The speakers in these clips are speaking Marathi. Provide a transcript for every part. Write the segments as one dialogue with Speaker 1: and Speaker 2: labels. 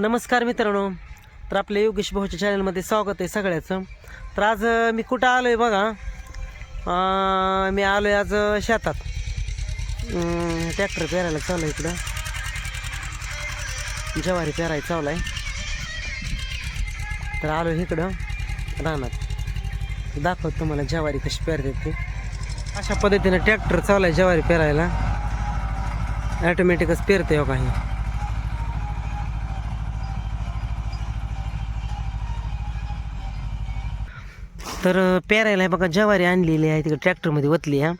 Speaker 1: नमस्कार मित्रांनो. तर आपल्या योगेश भाऊच्या चॅनलमध्ये स्वागत आहे सगळ्याचं. तर आज मी कुठं आलो आहे बघा मी आलो आहे आज शेतात. ट्रॅक्टर पेरायला चालू आहे इकडं. ज्वारी पेरायला चालू आहे तर आलो इकडं रानात. दाखवत तुम्हाला ज्वारी कशी पेरते ते. अशा पद्धतीनं ट्रॅक्टर चालू आहे ज्वारी पेरायला. ॲटोमॅटिकच पेरते हो काही. तर पेरायला बघा ज्वारी आणलेली आहे तिकडे ट्रॅक्टरमध्ये वतली आहे.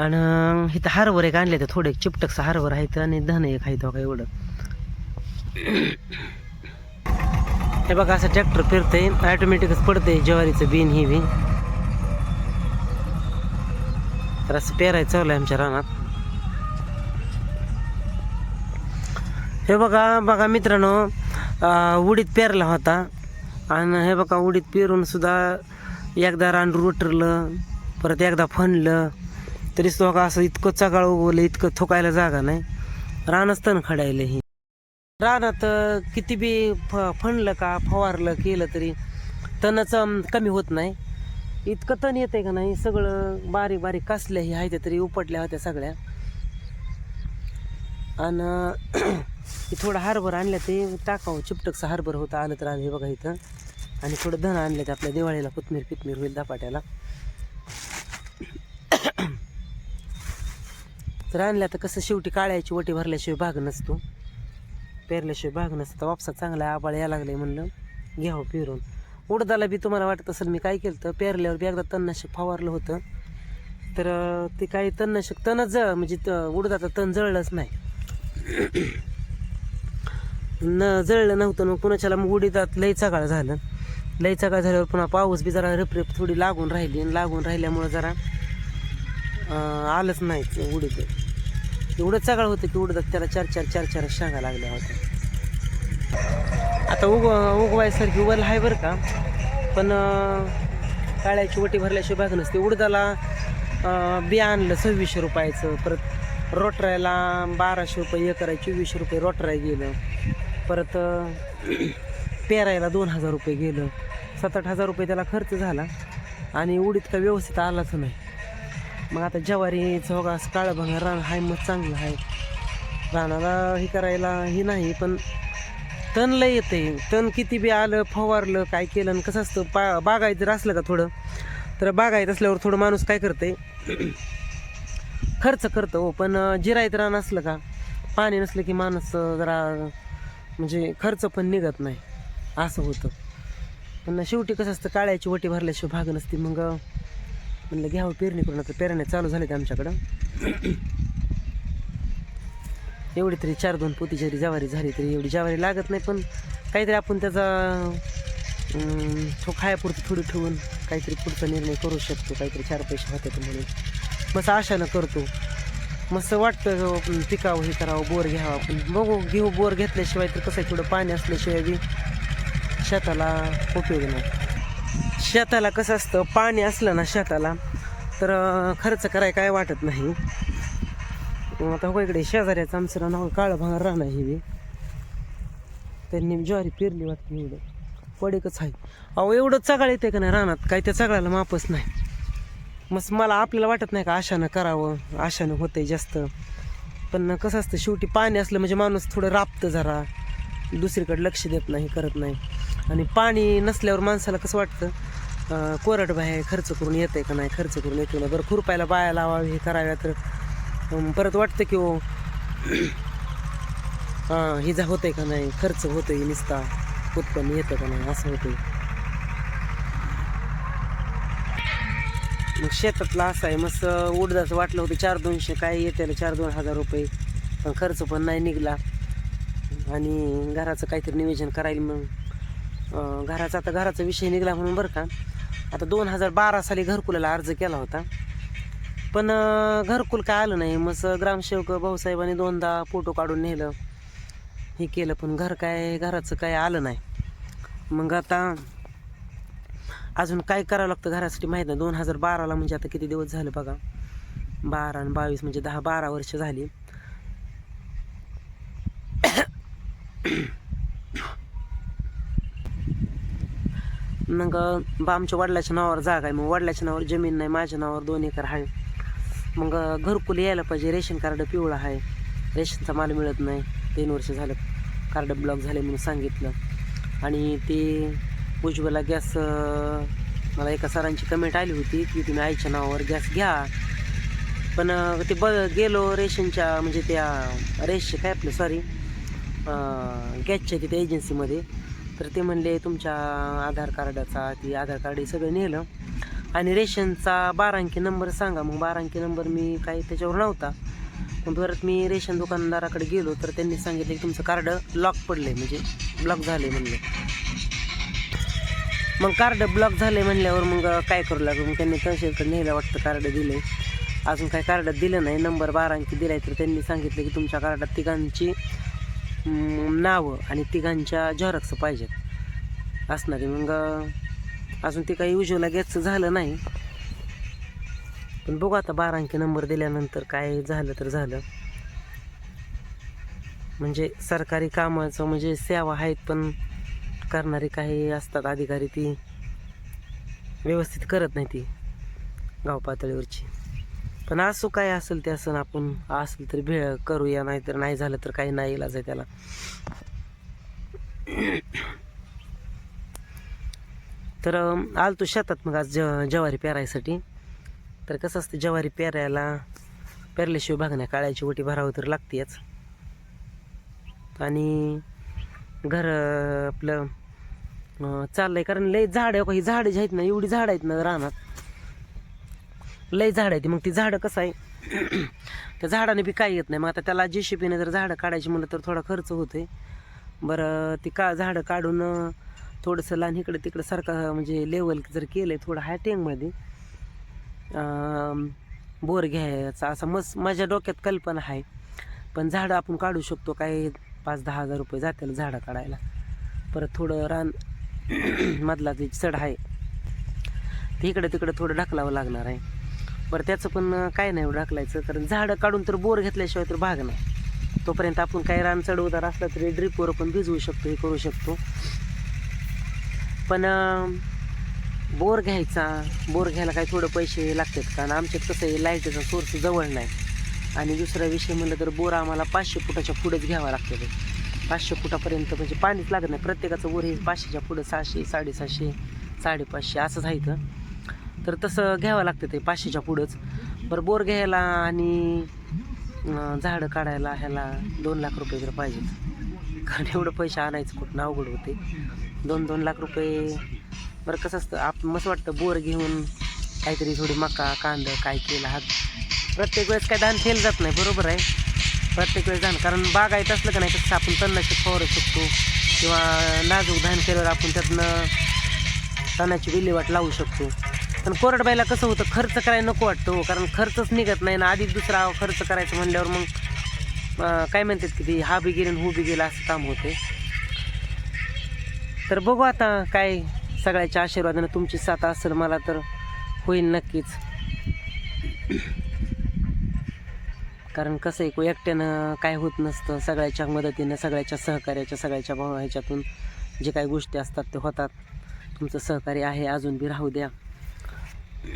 Speaker 1: आणि इथं हारवर एक आणले तर थोडे चिपटकसा आहे आहेत आणि धन एक आहे का एवढं. हे बघा असं ट्रॅक्टर फिरतंय ऑटोमॅटिकच पडतंय ज्वारीचं बिन ही बिन. तर असं पेरायचं चालू आहे आमच्या रानात. हे बघा बघा मित्रांनो उडीत पेरला होता. आणि हे बघा उडीत पेरून सुद्धा एकदा रान रोटरलं परत एकदा फणलं तरी सुद्धा असं इतकं चगाळ उगवलं इतकं थोकायला जागा नाही. रानच तण खडायलं ही. रानात किती बी फ फणलं का फवारलं केलं तरी तणच कमी होत नाही. इतकं तण येतंय का नाही सगळं बारीक बारीक कसल्याही ही त्या तरी उपटल्या होत्या सगळ्या. आणि थोडं हार्बर आणलं ते टाकावं चिपटकचं हार्बर होतं आलं तर आलं हे बघा इथं. आणि थोडं धन आणलं ते आपल्या दिवाळीला कोथमीर पितमीर होईल दपाट्याला तर आणल्या तर कसं शेवटी काळ्याची वटी भरल्याशिवाय भाग नसतो. पेरल्याशिवाय भाग नसतो. वापसा चांगला आबाळ यायला लागले म्हणलं घ्यावं पेरून. उडदाला बी तुम्हाला वाटत असेल मी काय केलं तर पेरल्यावर बी एकदा तणनाशक फवारलं होतं. तर ते काही तणनाशक तणच जळ म्हणजे त- उडदाचं तण जळलंच नाही. न जळलं नव्हतं मग कुणाच्याला मग उडीदात लई चगाळ झालं. लई सकाळ झाल्यावर पुन्हा पाऊस बी जरा रिपरिप थोडी लागून राहिली आणि लागून राहिल्यामुळं जरा आलंच नाही उडीद. एवढं चगाळ होतं की उडदात त्याला चार चार चार चार शांगा लागल्या होत्या. आता उग उगवायसारखी उगल आहे बरं का पण काळ्याची वटी भरल्याशिवाय भाग नसते. उडदाला बी आणलं सव्वीसशे रुपयाचं परत रोटरायला बाराशे रुपये एकर चोवीसशे रुपये रोटराय गेलं. परत पेरायला दोन हजार रुपये गेलं. सात आठ हजार रुपये त्याला खर्च झाला. आणि उडीत का व्यवस्थित आलाच नाही. मग आता ज्वारी चौगास हो काळं भंगार रान आहे मग चांगलं आहे रानाला हे करायला हे नाही पण तण लय येते तण किती बी आलं फवारलं काय केलं आणि कसं असतं पा बागायचं जर असलं का थोडं तर बागायत असल्यावर थोडं माणूस काय करते खर्च करतो हो पण जिरायत रान असलं का पाणी नसलं की माणूस जरा म्हणजे खर्च पण निघत नाही. असं होतं. पण शेवटी कसं असतं काळ्याची वटी भरल्याशिवाय भाग नसते. मग म्हणलं घ्यावं पेरणी करून. आता पेरण्या चालू झाले आमच्याकडं. एवढी तरी चार दोन पोती जरी जवारी झाली तरी एवढी जवारी लागत नाही पण काहीतरी आपण त्याचा तो खायापुरतं थोडी ठेवून काहीतरी पुढचा निर्णय करू शकतो. काहीतरी चार पैसे होतात म्हणून. मस्त आशानं करतो. मस्त वाटतं पिकावं हे करावं बोर घ्यावं. आपण बघू घेऊ बोर घेतल्याशिवाय तर कसं आहे थोडं पाणी असल्याशिवाय बी शेताला उपयोग नाही शेताला कसं असतं पाणी असलं ना शेताला तर खर्च कराय काय वाटत नाही. आता हो इकडे शेजाऱ्याचं आमचं नाव काळं भांगर राहणार हे बी. त्यांनी ज्वारी पेरली वाटते एवढं. पडेकच आहे. अहो एवढं चगाळ येते का नाही रानात? काय त्या चगाळाला मापच नाही. मग मला आपल्याला वाटत नाही का आशानं करावं? आशानं होतंय जास्त. पण कसं असतं शेवटी पाणी असलं म्हणजे माणूस थोडं राबतं जरा. दुसरीकडे लक्ष देत नाही करत नाही. आणि पाणी नसल्यावर माणसाला कसं वाटतं? कोरड बाहेर खर्च करून येतंय का नाही खर्च करून येते ना बरं खुरपायला बाया लावावी हे कराव्या तर परत वाटतं की ओ हां हिजा होतं आहे का नाही? खर्च होतोय निसता उत्पन्न येतं का नाही? असं होतं मग शेतातला असं आहे मस्त उडदाचं वाटलं होतं चार दोनशे काय येते चार दोन हजार रुपये. पण खर्च पण नाही निघला. आणि घराचं काहीतरी नियोजन करायला मग घराचा आता घराचा विषय निघला म्हणून बरं का. आता दोन हजार बारा साली घरकुलाला अर्ज केला होता. पण घरकुल काय आलं नाही. मग ग्रामसेवक भाऊसाहेबांनी दोनदा फोटो काढून नेलं. हे केलं पण घर काय घराचं काय आलं नाही. मग आता अजून काय करावं लागतं घरासाठी माहीत नाही. दोन हजार बाराला म्हणजे आता किती दिवस झाले बघा. बारा आणि बावीस म्हणजे दहा बारा वर्ष झाली. मग बा आमच्या वडिलाच्या नावावर जागा आहे. मग वडिलाच्या नावावर जमीन नाही माझ्या नावावर दोन एकर आहे. मग घरकुल यायला पाहिजे. रेशन कार्ड पिवळं आहे. रेशनचा माल मिळत नाही. तीन वर्ष झालं कार्ड ब्लॉक झाले म्हणून सांगितलं. आणि ते उज्ज्वला गॅस मला एका सरांची कमेंट आली होती की तुम्ही आईच्या नावावर गॅस घ्या. पण ते ब गेलो रेशनच्या म्हणजे त्या रेशचे काय आपलं सॉरी गॅसच्या तिथे एजन्सीमध्ये तर ते म्हणले तुमच्या आधार कार्डाचा ती आधार कार्ड हे सगळं नेलं आणि रेशनचा बारा अंकी नंबर सांगा. मग बारा अंकी नंबर मी काही त्याच्यावर नव्हता. मग परत मी रेशन दुकानदाराकडे गेलो तर त्यांनी सांगितलं की तुमचं कार्ड लॉक पडले म्हणजे ब्लॉक झाले म्हणले. मग कार्ड ब्लॉक झाले म्हणल्यावर मग काय करू लागलं मग त्यांनी तहसीलकडे नेलं वाटतं कार्ड दिले अजून काय कार्ड दिलं नाही नंबर बारा अंकी दिलाय तर त्यांनी सांगितलं की तुमच्या कार्डात तिघांची नावं आणि तिघांच्या झॉरक्स पाहिजेत. असणारी मग अजून ते काही उज्ज्वला गॅसचं झालं नाही. पण बघू आता बारा अंकी नंबर दिल्यानंतर काय झालं तर झालं. म्हणजे सरकारी कामाचं म्हणजे सेवा आहेत पण करणारे काही असतात अधिकारी ती व्यवस्थित करत नाही ती गाव पातळीवरची पण असो काय असेल ते असं आपण असेल तरी भेळ करूया नाही तर नाही झालं तर काही नाही इलाज आहे त्याला. तर आलतो शेतात मग आज ज ज्वारी पेरायसाठी. तर कसं असतं ज्वारी पेरायला पेरल्याशिवाय भागण्या काळ्याची ओटी भरावं तर लागतेच. आणि घर आपलं चाललंय कारण लय झाडं ही झाडं जी आहेत ना एवढी झाडं आहेत ना रानात. लय झाड आहेत. मग ती झाडं कसं आहे? त्या झाडाने बी काय येत नाही. मग आता त्याला जे शिपीने जर झाडं काढायची म्हणलं तर थोडा खर्च होतोय. बरं ती का झाडं काढून थोडंसं लहान इकडं तिकडं सारखं म्हणजे लेवल जर केलं थोडं हाय टेंगमध्ये बोर घ्यायचा असं मस्त माझ्या डोक्यात कल्पना आहे. पण झाडं आपण काढू शकतो. काय पाच दहा हजार रुपये जातील झाडं काढायला. परत थोडं रान मधला जे चढ आहे ते इकडं तिकडं थोडं ढकलावं लागणार आहे. बरं त्याचं पण काय नाही ढकलायचं. कारण झाडं काढून तर बोर घेतल्याशिवाय तर भाग नाही. तोपर्यंत आपण काही रान चढवदार असला तरी ड्रिपवर पण भिजवू शकतो हे करू शकतो. पण बोर घ्यायचा बोर घ्यायला काही थोडं पैसे लागतात. कारण आमच्यात कसं आहे लाईटीचा सोर्स जवळ नाही. आणि दुसरा विषय म्हणलं तर बोर आम्हाला पाचशे फुटाच्या पुढेच घ्यावा लागतं पाचशे फुटापर्यंत म्हणजे पाणीच लागत नाही. प्रत्येकाचं बोर हे पाचशेच्या पुढं सहाशे साडेसहाशे साडेपाचशे असंच आहे तर तसं घ्यावं लागतं ते पाचशेच्या पुढंच. बरं बोर घ्यायला आणि झाडं काढायला ह्याला दोन लाख रुपये जर पाहिजेत कारण एवढं पैसे आणायचं कुठं अवघड होते. दोन दोन लाख रुपये बरं कसं असतं आप मस्त वाटतं बोर घेऊन काहीतरी थोडी मका कांदा काय केलं हात. प्रत्येक वेळेस काय धान फेल जात नाही बरोबर आहे. प्रत्येक वेळेस धान कारण बागायत असलं का नाही तसं आपण तणनाशक फवारू शकतो. किंवा नाजूक धान केल्यावर आपण त्यातनं तणाची विल्हेवाट लावू शकतो. पण कोरडबाईला कसं होतं खर्च करायला नको वाटतो कारण खर्चच निघत नाही. ना आधीच दुसरा खर्च करायचं म्हणल्यावर मग काय म्हणतात की ती हा बी हो हू बी गेला असं काम होते. तर बघू आता काय सगळ्याच्या आशीर्वादानं तुमची साथ असेल मला तर होईल नक्कीच. कारण कसं आहे को एकट्यानं काय होत नसतं सगळ्याच्या मदतीनं सगळ्याच्या सहकार्याच्या सगळ्याच्या भाव ह्याच्यातून जे काही गोष्टी असतात ते होतात. तुमचं सहकार्य आहे अजून बी राहू द्या.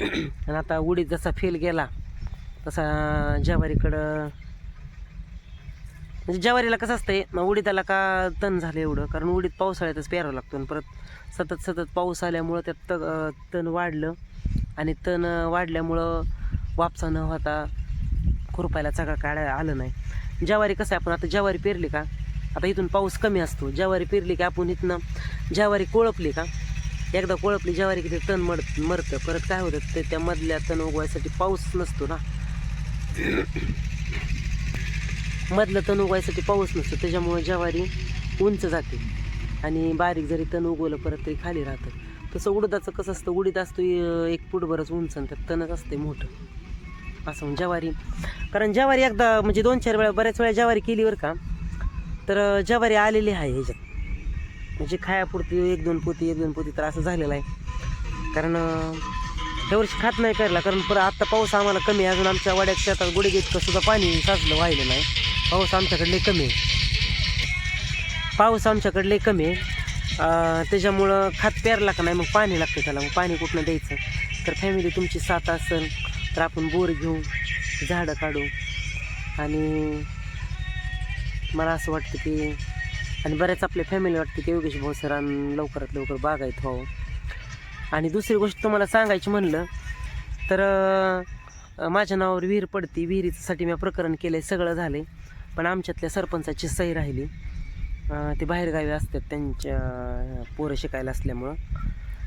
Speaker 1: आणि आता उडीद जसा फेल गेला तसा ज्वारीकडं म्हणजे ज्वारीला कसं असतंय मग उडीदाला का तण झालं एवढं? कारण उडीद पावसाळ्यातच पेरावं लागतो आणि परत सतत सतत पाऊस आल्यामुळं त्यात त तण वाढलं. आणि तण वाढल्यामुळं वापसा न होता खुरपायला चगा काढा आलं नाही. ज्वारी कसं आहे आपण आता ज्वारी पेरली का? आता इथून पाऊस कमी असतो. ज्वारी पेरली की आपण इथनं ज्वारी कोळपली का? एकदा कोळपली ज्वारी की ते तण मर मरतं. परत काय होतं ते त्या मधल्या तण उगवायसाठी पाऊस नसतो ना. मधलं तण उगवायसाठी पाऊस नसतो त्याच्यामुळं ज्वारी उंच जाते. आणि बारीक जरी तण उगवलं परत तरी खाली राहतं. तसं उडदाचं कसं असतं उडीद असतो एक फुटभरच उंच आणि त्यात तणच असते मोठं. असं म्हणून ज्वारी. कारण ज्वारी एकदा म्हणजे दोन चार वेळा बऱ्याच वेळा ज्वारी केली बरं का. तर ज्वारी आलेली आहे ह्याच्यात. म्हणजे खायापुरती एक दोन पोती एक दोन पोती तर असं झालेलं आहे. कारण अं, वर्षी खात नाही करायला कारण परत आत्ता पाऊस आम्हाला कमी आहे. अजून आमच्या वाड्यात शेतात गुडे इतकं सुद्धा पाणी साचलं वाहिलं नाही पाऊस आमच्याकडले कमी आहे. पाऊस आमच्याकडले कमी आहे. त्याच्यामुळं खात पेरला का नाही मग पाणी लागतं त्याला. मग पाणी कुठनं द्यायचं? तर फॅमिली तुमची साथ असेल तर आपण बोर घेऊ झाडं काढू. आणि मला असं वाटतं की आणि बऱ्याच आपल्या फॅमिली वाटते की योगेश भाऊ सरांना लवकरात लवकर बागायत व्हावं हो. आणि दुसरी गोष्ट तुम्हाला सांगायची म्हणलं तर माझ्या नावावर विहीर पडती. विहिरीसाठी मी प्रकरण केलं आहे सगळं झालं आहे पण आमच्यातल्या सरपंचाची सही राहिली. ते बाहेरगावी असतात त्यांच्या पोरं शिकायला असल्यामुळं.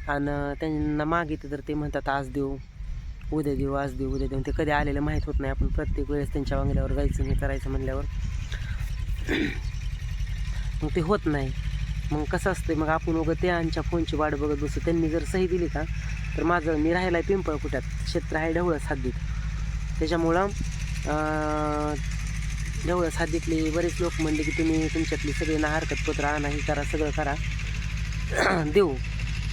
Speaker 1: आणि त्यांना मागितलं तर ते म्हणतात आज देऊ उद्या देऊ आज देऊ उद्या देऊ. ते कधी आलेलं माहीत होत नाही. आपण प्रत्येक वेळेस त्यांच्या वांगल्यावर जायचं हे करायचं म्हणल्यावर. मग ते होत नाही. मग कसं असतं मग आपण उगं त्यांच्या फोनची वाट बघत बसू. त्यांनी जर सही दिली का तर माझं मी राहायला आहे पिंपळ कुठ्यात? क्षेत्र आहे ढवळस हद्दीत त्याच्यामुळं ढवळं ढवळस हद्दीतले बरेच लोक म्हणले की तुम्ही तुमच्यातली सगळी ना हरकतपत्र आणा हे करा सगळं करा. देऊ.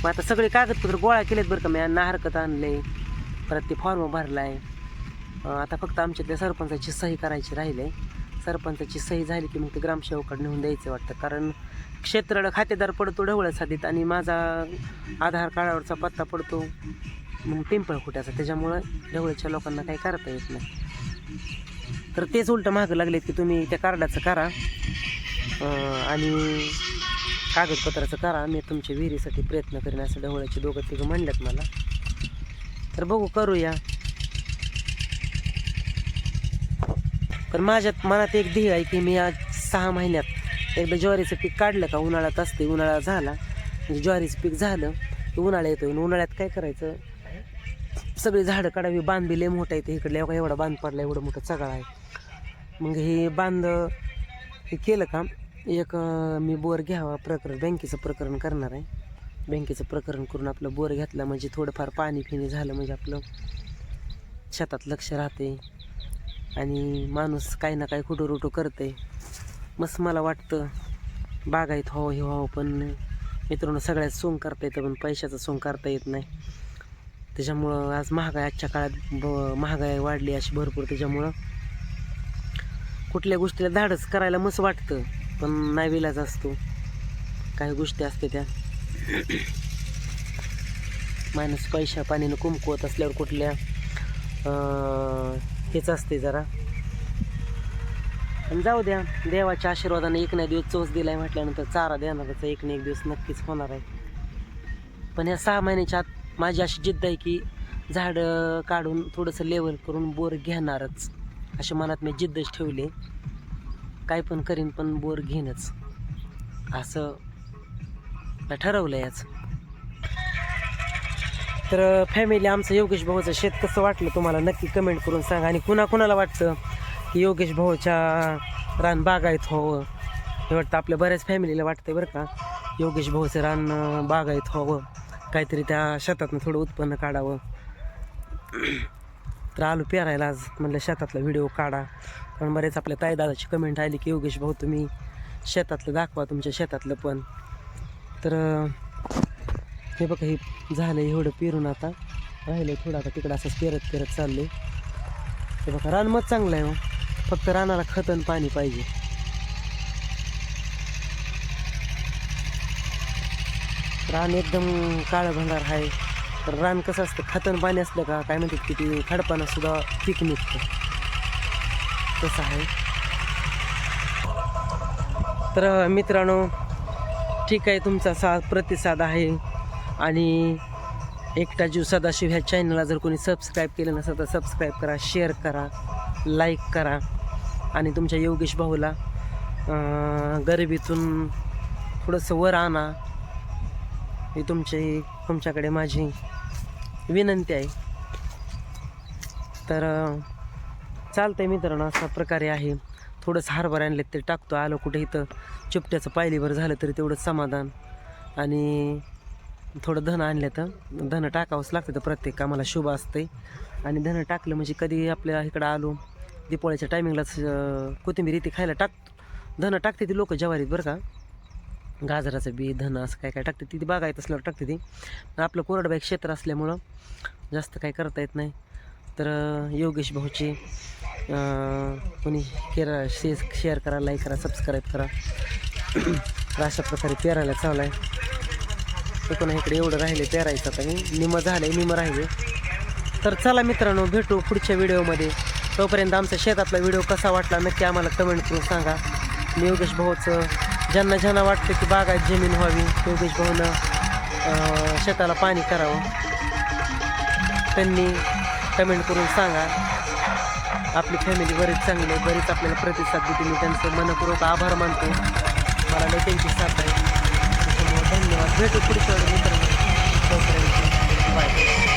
Speaker 1: मग आता सगळे कागदपत्र गोळा केलेत बरं का मी ना हरकत आणले परत ते फॉर्म भरला आहे आता फक्त आमच्यातल्या सरपंचाची सही करायची राहिले सरपंचाची सही झाली की मग ते ग्रामसेवकाकडे नेऊन द्यायचं वाटतं. कारण क्षेत्राला खातेदार पडतो ढवळ साधीत आणि माझा आधार कार्डावरचा पत्ता पडतो. मग पिंपळ खुट्याचा त्याच्यामुळं ढवळ्याच्या लोकांना काही करता येत नाही. तर तेच उलटं मागं लागलेत की तुम्ही त्या कार्डाचं करा. आणि कागदपत्राचं करा. मी तुमच्या विहिरीसाठी प्रयत्न करेन असं ढवळ्याचे दोघं तिघं म्हणल्यात मला. तर बघू करूया. पण माझ्यात मनात एक ध्येय आहे की मी आज सहा महिन्यात एकदा ज्वारीचं पीक काढलं का उन्हाळ्यात असते उन्हाळा झाला म्हणजे ज्वारीचं पीक झालं की उन्हाळा येतो आणि उन्हाळ्यात काय करायचं? सगळी झाडं काढावी बांध लय मोठा येते इकडल्या एवढा एवढा बांध पडला एवढं मोठं चगळा आहे. मग हे बांध हे केलं का एक मी बोर घ्यावा प्रकरण बँकेचं प्रकरण करणार आहे. बँकेचं प्रकरण करून आपलं बोर घेतला म्हणजे थोडंफार पाणी पिणी झालं म्हणजे आपलं शेतात लक्ष राहते आणि माणूस काही ना काही कुठं करते मस्त मला वाटतं बागायत व्हावं हे व्हावं पण मित्रांनो सगळ्यात सोंग करता येतं पण पैशाचं सोंग करता येत नाही. त्याच्यामुळं आज महागाई आजच्या काळात ब महागाई वाढली अशी भरपूर. त्याच्यामुळं कुठल्या गोष्टीला धाडस करायला मस्त वाटतं पण नाही असतो. काही गोष्टी असते त्या. माणूस पैशा पाण्यानं कुमकुवत असल्यावर कुठल्या हेच असते जरा. आणि जाऊ द्या देवाच्या आशीर्वादाने एक नाही दिवस चोच दिलाय म्हटल्यानंतर चारा देणारच एक ना एक दिवस नक्कीच होणार आहे. पण या सहा महिन्याच्या आत माझी अशी जिद्द आहे की झाडं काढून थोडंसं लेवल करून बोर घेणारच अशा मनात मी जिद्दच ठेवली. काय पण करीन पण बोर घेणंच. असं ठरवलं याच तर फॅमिली आमचं योगेश भाऊचं शेत कसं वाटलं तुम्हाला? नक्की कमेंट करून सांगा. आणि कुणा कुणाला वाटतं की योगेश भाऊच्या रान बागायत व्हावं? हे वाटतं आपल्या बऱ्याच फॅमिलीला वाटतं बरं का. योगेश भाऊचं रान बागायत व्हावं. काहीतरी त्या शेतातनं थोडं उत्पन्न काढावं. तर आलू पेरायला आज म्हणलं शेतातला व्हिडिओ काढा. पण बरेच आपल्या ताईदादाची कमेंट आली की योगेश भाऊ तुम्ही शेतातलं दाखवा तुमच्या शेतातलं पण. तर हे बघा हे झालं एवढं पेरून आता. राहिलं थोडं आता तिकडं असंच पेरत पेरत चाललं हे बघा रान मग चांगलं आहे हो. फक्त रानाला खत आणि पाणी पाहिजे. रान एकदम काळं भंगार आहे. तर रान कसं असतं खतन पाणी असलं का काय म्हणतात की ती खडपाना सुद्धा पीक निघतं. तसं आहे. तर मित्रांनो ठीक आहे तुमचा सा प्रतिसाद आहे. आणि एकटा जीव सदाशिव ह्या चॅनलला जर कोणी सबस्क्राईब केलं नसेल तर सबस्क्राईब करा शेअर करा लाईक करा. आणि तुमच्या योगेश भाऊला गरिबीतून थोडंसं वर आणा. ही तुमची तुमच्याकडे माझी विनंती आहे. तर चालतं आहे मित्रांनो अशा प्रकारे आहे. थोडंसं हरभरा आणले ते टाकतो. आलो कुठे इथं? चिपट्याचं पायलीभर झालं तरी तेवढंच समाधान. आणि थोडं धन आणलं तर धन टाकावंच लागतं तर प्रत्येक कामाला शुभ असते आणि धन टाकलं म्हणजे कधी आपल्या इकडं आलो दिपाळीच्या टायमिंगलाच कोथिंबीर इथे खायला टाक धन टाकते ती लोक जवारीत बरं का. गाजराचं बी धन असं काय काय टाकते ती बागायत असल्यावर टाकते ती. आपलं कोरडबाई क्षेत्र असल्यामुळं जास्त काही करता येत नाही. तर योगेश भाऊची कोणी केरा शे शेअर करा लाईक करा सबस्क्राईब करा. तर अशा प्रकारे पेरायला चालू आहे. एकूण इकडे एवढं राहिले पेरायचं आता हे निमं झालं निमं राहिले तर चला मित्रांनो भेटू पुढच्या व्हिडिओमध्ये. तोपर्यंत आमच्या शेतातला व्हिडिओ कसा वाटला नक्की आम्हाला कमेंट करून सांगा. मी योगेश भाऊचं ज्यांना ज्यांना वाटतं की बागायत जमीन व्हावी योगेश भाऊनं शेताला पाणी करावं त्यांनी कमेंट करून सांगा. आपली फॅमिली बरीच चांगली आहे बरीच आपल्याला प्रतिसाद देते मी त्यांचं मनपूर्वक आभार मानतो. मला लय त्यांची साथ आहे. त्याच्यामुळे धन्यवाद भेटू पुढच्या